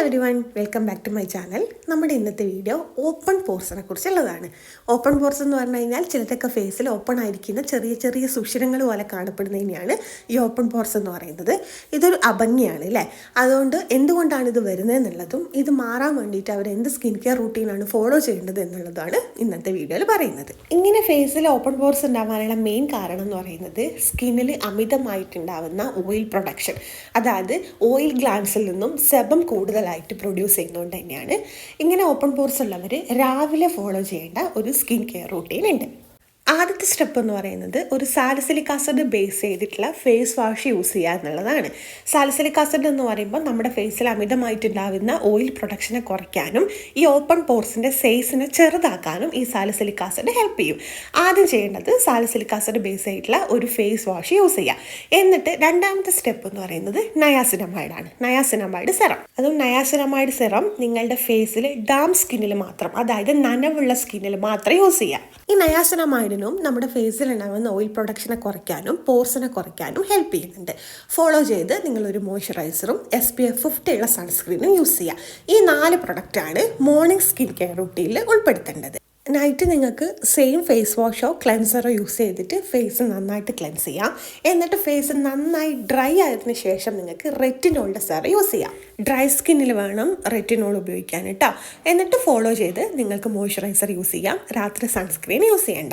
Everyone welcome back to my channel നമ്മുടെ ഇന്നത്തെ video open പോർസിനെ കുറിച്ചുള്ളതാണ്. ഓപ്പൺ പോർസ് എന്ന് പറഞ്ഞു കഴിഞ്ഞാൽ ചിലരൊക്കെ ഫേസിൽ ഓപ്പൺ ആയിരിക്കുന്ന ചെറിയ ചെറിയ സുഷിരങ്ങൾ പോലെ കാണപ്പെടുന്നതിനെയാണ് ഈ ഓപ്പൺ പോർസ് എന്ന് പറയുന്നത്. ഇതൊരു അഭംഗിയാണ് അല്ലേ അതുകൊണ്ട് എന്തുകൊണ്ടാണ് ഇത് വരുന്നതെന്നുള്ളതും ഇത് മാറാൻ വേണ്ടിയിട്ട് അവർ എന്ത് സ്കിൻ കെയർ റൂട്ടീനാണ് ഫോളോ ചെയ്യേണ്ടത് എന്നുള്ളതാണ് ഇന്നത്തെ വീഡിയോയിൽ പറയുന്നത്. ഇങ്ങനെ ഫേസിൽ ഓപ്പൺ പോർസ് ഉണ്ടാവാനുള്ള മെയിൻ കാരണം എന്ന് പറയുന്നത് സ്കിന്നിൽ അമിതമായിട്ടുണ്ടാവുന്ന ഓയിൽ പ്രൊഡക്ഷൻ അതായത് ഓയിൽ ഗ്ലാൻസിൽ നിന്നും സെബം കൂടുതലായിട്ട് പ്രൊഡ്യൂസ് ചെയ്യുന്നതുകൊണ്ട് തന്നെയാണ്. ഇങ്ങനെ ഓപ്പൺ പോർസ് ഉള്ളവർ രാവിലെ ഫോളോ ചെയ്യേണ്ട ഒരു സ്കിൻ കെയർ റൂട്ടീൻ ഉണ്ട്. ആദ്യത്തെ സ്റ്റെപ്പ് എന്ന് പറയുന്നത് ഒരു സാലിസിലിക് ആസിഡ് ബേസ് ചെയ്തിട്ടുള്ള ഫേസ് വാഷ് യൂസ് ചെയ്യുക എന്നുള്ളതാണ്. സാലിസിലിക് ആസിഡ് എന്ന് പറയുമ്പോൾ നമ്മുടെ ഫേസിൽ അമിതമായിട്ടുണ്ടാവുന്ന ഓയിൽ പ്രൊഡക്ഷനെ കുറയ്ക്കാനും ഈ ഓപ്പൺ പോർസിന്റെ സൈസിനെ ചെറുതാക്കാനും ഈ സാലിസിലിക് ആസിഡ് ഹെൽപ്പ് ചെയ്യും. ആദ്യം ചെയ്യേണ്ടത് സാലിസിലിക് ആസിഡ് ബേസ് ചെയ്തിട്ടുള്ള ഒരു ഫേസ് വാഷ് യൂസ് ചെയ്യുക. എന്നിട്ട് രണ്ടാമത്തെ സ്റ്റെപ്പ് എന്ന് പറയുന്നത് നയാസിനമൈഡ് ആണ്. നയാസിനമൈഡ് സെറം അതും നയാസിനമൈഡ് സെറം നിങ്ങളുടെ ഫേസിൽ ഡാം സ്കിന്നിൽ മാത്രം അതായത് നനവുള്ള സ്കിന്നിൽ മാത്രം യൂസ് ചെയ്യുക. ഈ നയാസിനമൈഡിനും നമ്മുടെ ഫേസിൽ ഉണ്ടാകുന്ന ഓയിൽ പ്രൊഡക്ഷനെ കുറയ്ക്കാനും പോർസിനെ കുറയ്ക്കാനും ഹെൽപ്പ് ചെയ്യുന്നുണ്ട്. ഫോളോ ചെയ്ത് നിങ്ങളൊരു മോയ്സ്ചറൈസറും എസ് പി എഫ് ഫിഫ്റ്റി ഉള്ള സൺസ്ക്രീനും യൂസ് ചെയ്യുക ഈ നാല് പ്രൊഡക്റ്റാണ് മോർണിംഗ് സ്കിൻ കെയർ റൂട്ടീനിൽ ഉൾപ്പെടുത്തേണ്ടത്. നൈറ്റ് നിങ്ങൾക്ക് സെയിം ഫേസ് വാഷോ ക്ലെൻസറോ യൂസ് ചെയ്തിട്ട് ഫേസ് നന്നായിട്ട് ക്ലെൻസ് ചെയ്യാം. എന്നിട്ട് ഫേസ് നന്നായി ഡ്രൈ ആയതിനു ശേഷം നിങ്ങൾക്ക് റെറ്റിനോളിന്റെ സെറ യൂസ് ചെയ്യാം. ഡ്രൈ സ്കിന്നിൽ വേണം റെറ്റിനോൾ ഉപയോഗിക്കാൻ കേട്ടോ എന്നിട്ട് ഫോളോ ചെയ്ത് നിങ്ങൾക്ക് മോയ്സ്ചറൈസർ യൂസ് ചെയ്യാം. രാത്രി സൺസ്ക്രീൻ യൂസ് ചെയ്യേണ്ട.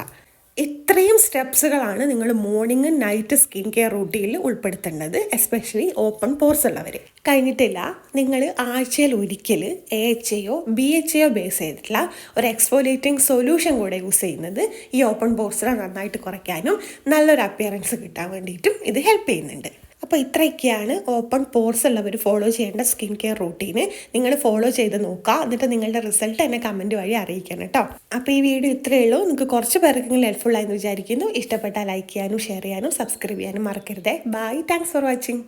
ഇത്രയും സ്റ്റെപ്സുകളാണ് നിങ്ങൾ മോർണിംഗ് നൈറ്റ് സ്കിൻ കെയർ റൂട്ടീനിൽ ഉൾപ്പെടുത്തേണ്ടത് എസ്പെഷ്യലി ഓപ്പൺ പോർസ് ഉള്ളവർ കഴിഞ്ഞിട്ടില്ല നിങ്ങൾ ആഴ്ചയിൽ ഒരിക്കൽ എ എച്ച് എയോ ബി എച്ച് എയോ ബേസ് ചെയ്തിട്ടുള്ള ഒരു എക്സ്ഫോലേറ്റിംഗ് സൊല്യൂഷൻ കൂടെ യൂസ് ചെയ്യുന്നത് ഈ ഓപ്പൺ പോർസിനെ നന്നായിട്ട് കുറയ്ക്കാനും നല്ലൊരു അപ്പിയറൻസ് കിട്ടാൻ വേണ്ടിയിട്ടും ഇത് ഹെൽപ്പ് ചെയ്യുന്നുണ്ട്. അപ്പോൾ ഇത്രയൊക്കെയാണ് ഓപ്പൺ പോർസ് ഉള്ളവർ ഫോളോ ചെയ്യേണ്ട സ്കിൻ കെയർ റൂട്ടീന് നിങ്ങൾ ഫോളോ ചെയ്ത് നോക്കുക എന്നിട്ട് നിങ്ങളുടെ റിസൾട്ട് എന്നെ കമന്റ് വഴി അറിയിക്കണം കേട്ടോ അപ്പോൾ ഈ വീഡിയോ ഇത്രയേ ഉള്ളൂ. നിങ്ങൾക്ക് കുറച്ച് പേർക്കെങ്കിലും ഹെൽപ്ഫുൾ ആയെന്ന് വിചാരിക്കുന്നു. ഇഷ്ടപ്പെട്ടാൽ ലൈക്ക് ചെയ്യാനും ഷെയർ ചെയ്യാനും സബ്സ്ക്രൈബ് ചെയ്യാനും മറക്കരുതേ. Bye thanks for watching